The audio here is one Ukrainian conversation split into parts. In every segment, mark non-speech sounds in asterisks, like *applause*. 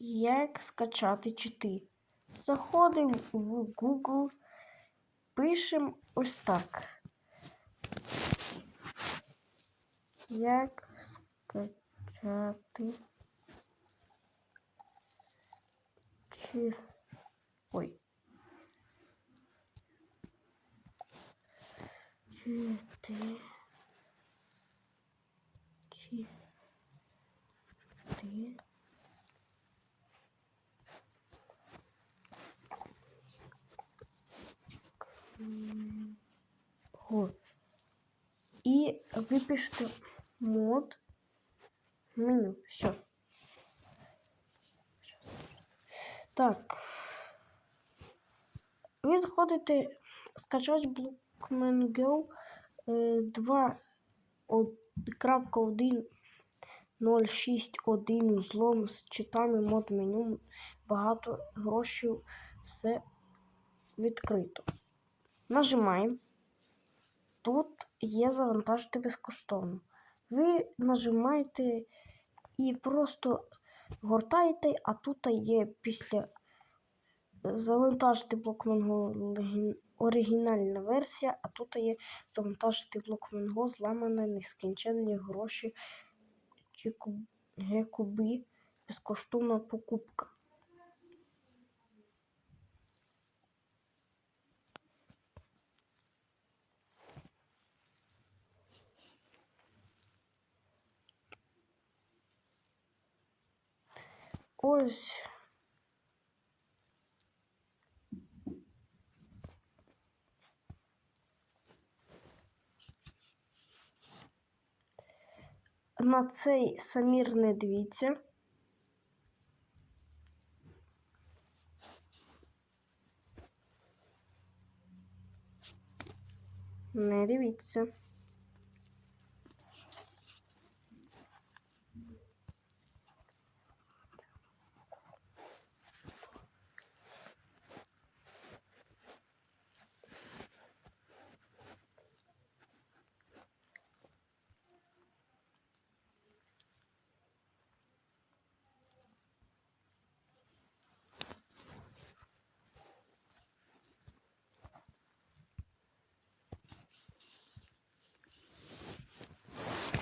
як скачати чити. Заходимо в Google, пишемо ось так. Як скачати чи... Ой. Чити. Чити. О. І ви пишете мод меню. Все. Так. Ви заходите скачати Blockman Go е, 2.1.06.1 узлом з читами мод меню. Багато грошей. Все відкрито. Нажимаємо. Тут є завантажити безкоштовно. Ви нажимаєте і просто гортаєте, а тут є після завантажити блокменго оригінальна версія, а тут є завантажити блокменго зламане нескінченні гроші чи гекуби безкоштовна покупка. Ось. На цей самір не дивіться. Не дивіться.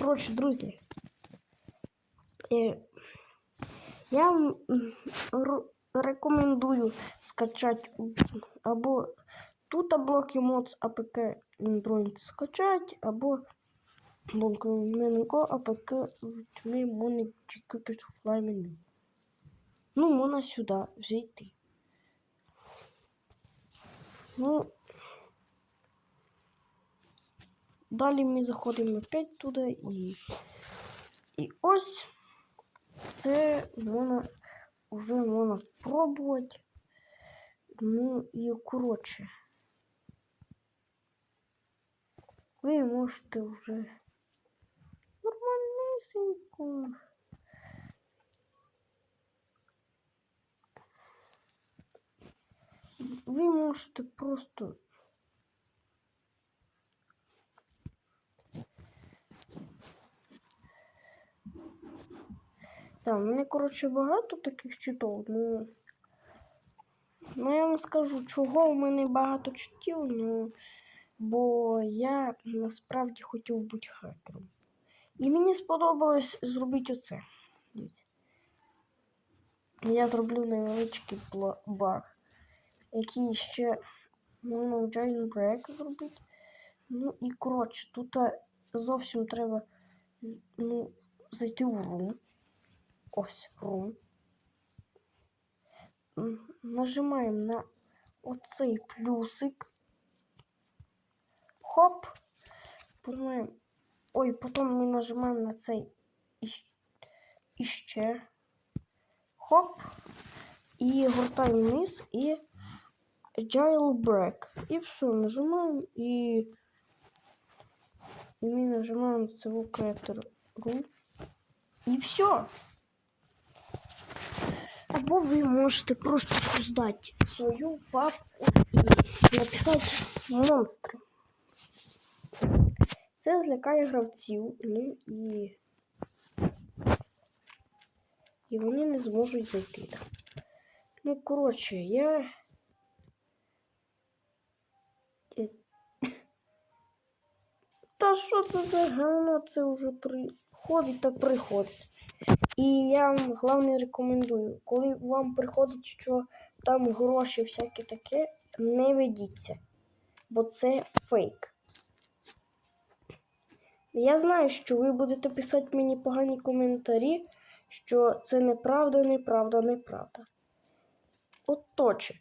Коротше, друзі, е, я вам рекомендую скачати або тут блоки моц АПК Android скачати, або блоки Менко АПК тьмі можна купити меню. Ну, можна сюди взяти. Ну, Далі ми заходимо опять туди і. І ось це можна вже можна пробувати. Ну і коротше. Ви можете вже нормальнесенько. Ви можете просто Так, у мене, коротше, багато таких читов, ну. Ну, я вам скажу, чого у мене багато читів, ну. Бо я насправді хотів бути хакером. І мені сподобалось зробити оце. Дивіться. Я зроблю невеличкий баг, який ще можна в jailbreak зробити. Ну і коротше, тут зовсім треба ну, зайти в room. Ось room. М, Нажимаємо на оцей плюсик. Хоп. Потім, ой, потім ми нажимаємо на цей іщ- іще. Хоп. І гортаємо вниз і jailbreak. І все, нажимаємо і, і ми нажимаємо цього креатор room. І все. Або ви можете просто создати свою папку і написати монстри. Це злякає гравців. Ну і. І вони не зможуть зайти. Ну, коротше, я. *laughs* Та що це за говно? Це вже приходить та приходить. І я вам головне рекомендую, коли вам приходить, що там гроші всяке таке, не ведіться, бо це фейк. Я знаю, що ви будете писати мені погані коментарі, що це неправда, неправда, неправда. Оточе,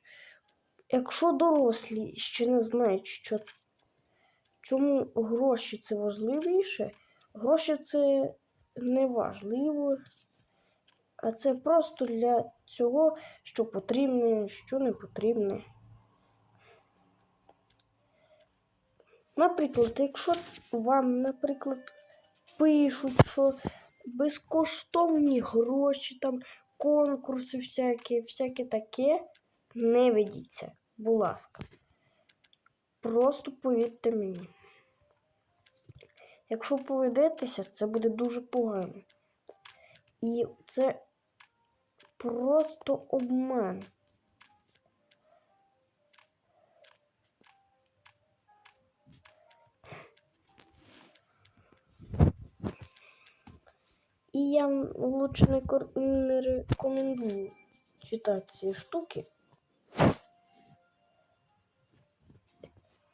якщо дорослі ще не знають, що чому гроші це важливіше, гроші це не важливо, а це просто для цього, що потрібне, що не потрібне. Наприклад, якщо вам, наприклад, пишуть, що безкоштовні гроші, там конкурси всякі, всяке таке, не ведіться, будь ласка. Просто повірте мені. Якщо поведетеся, це буде дуже погано. І це просто обман. І я лучше не рекомендую читати ці штуки.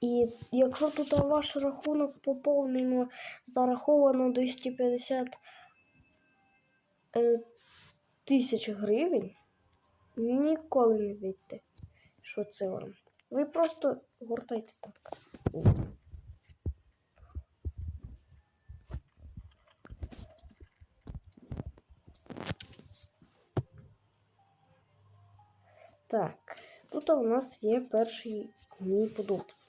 І якщо тут ваш рахунок поповнено, зараховано 250 е, тисяч гривень, ніколи не вийде, що це вам. Ви просто гортайте так. Так, тут у нас є перший мій продукт.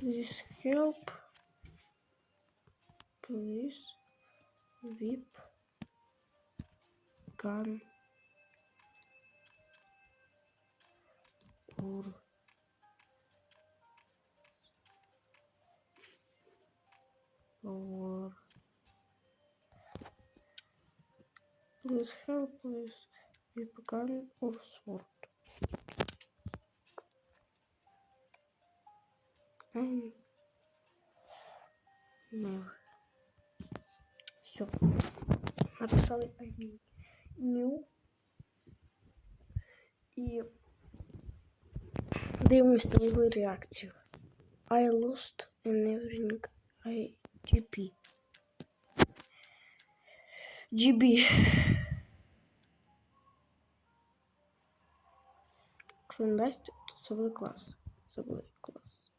Please help. Please whip gun or or please help please whip gun or sword. Все. Написали I new. І дивимось на його реакцію. I lost and everything I GP. GB. Якщо не дасть, то це буде клас. Це буде клас.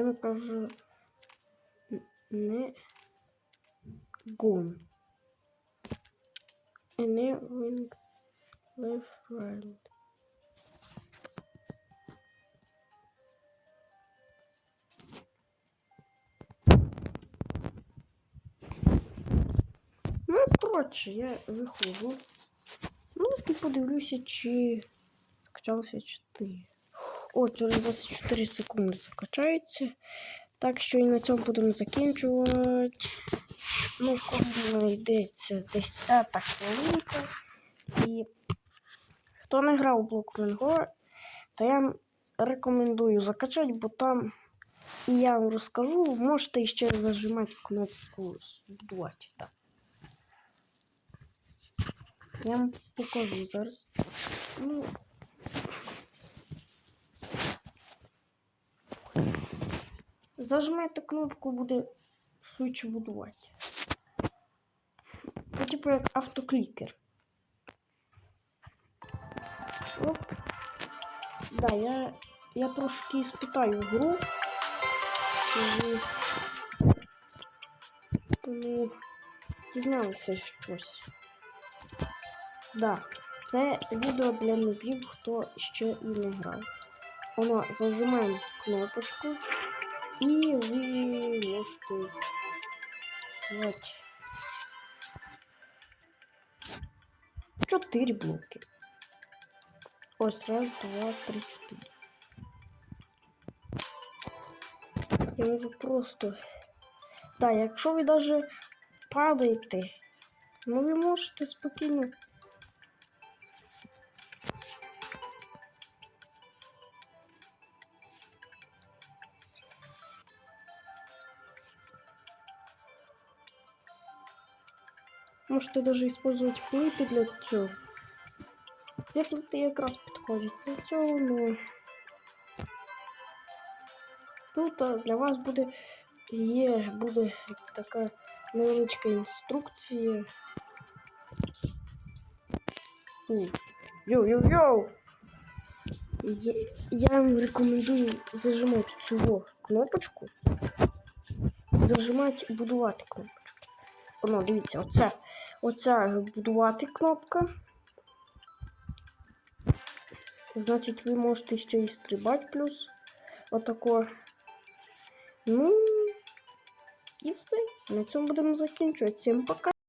Я йому кажу не гон. Enabling left right. Ну, коротше, я виходжу. Ну, і подивлюся, чи скачалося 4. О, через 24 секунди закачається. Так що і на цьому будемо закінчувати. Ну, коли йдеться 10 хвилинка. І хто не грав блок Менго, то я вам рекомендую закачати, бо там і я вам розкажу, можете ще зажимати кнопку збудувати. Так. Я вам покажу зараз. Ну, зажимаєте кнопку, буде швидше будувати. Ну, типу як автоклікер. Оп. Да, я, я трошки спитаю гру. Ви дізналися щось. Да, це відео для нубів, хто ще і не грав. Воно зажимаємо кнопочку і ви можете взяти чотири блоки. Ось раз, два, три, чотири. Я можу просто. Так, якщо ви навіть падаєте, ну ви можете спокійно. Можете даже использовать плиты для цього. Ці плити якраз підходять для цього, ну. Тут для вас буде є буде така невеличка інструкція. Йоу-йоу-йоу! Я, вам рекомендую зажимати цю кнопочку. Зажимати будувати кнопочку. Воно, дивіться, оце, оця будувати кнопка. Значить, ви можете ще і стрибати плюс. Отако. Ну і все. На цьому будемо закінчувати. Всім пока.